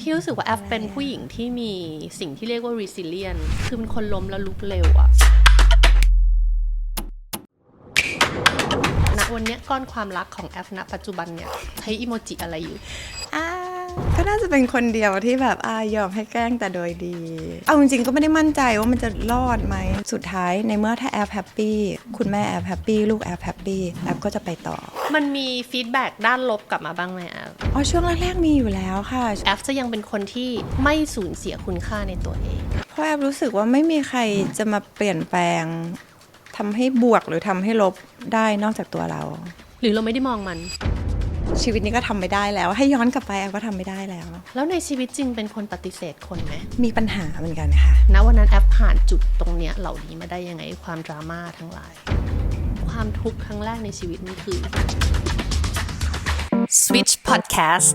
พี่รู้สึกว่าแอฟเป็นผู้หญิงที่มีสิ่งที่เรียกว่า resilient คือเป็นคนล้มแล้วลุกเร็วอะณวันนี้ก้อนความรักของแอฟณปัจจุบันเนี่ยใช้อิโมจิอะไรอยู่ ก็น่าจะเป็นคนเดียวที่แบบอ่ายอมให้แกล้งแต่โดยดี เอาจริงๆก็ไม่ได้มั่นใจว่ามันจะรอดไหม สุดท้ายในเมื่อถ้าแอปแฮปปี้คุณแม่แอปแฮปปี้ลูกแอปแฮปปี้แอปก็จะไปต่อ มันมีฟีดแบ็กด้านลบกลับมาบ้างไหมแอฟอ๋อช่วงแรกๆมีอยู่แล้วค่ะ แอฟจะยังเป็นคนที่ไม่สูญเสียคุณค่าในตัวเอง เพราะแอปรู้สึกว่าไม่มีใครจะมาเปลี่ยนแปลงทำให้บวกหรือทำให้ลบได้นอกจากตัวเรา หรือเราไม่ได้มองมัน ชีวิตนี้ก็ทำไม่ได้แล้ว ให้ย้อนกลับไปแอปก็ทำไม่ได้แล้ว แล้วในชีวิตจริงเป็นคนปฏิเสธคนไหมมีปัญหาเหมือนกันค่ะณวันนั้นแอฟผ่านจุดตรงเนี้ยเหล่านี้มาได้ยังไงความดราม่าทั้งหลาย ความทุกข์ครั้งแรกในชีวิตนี่คือ Switch Podcast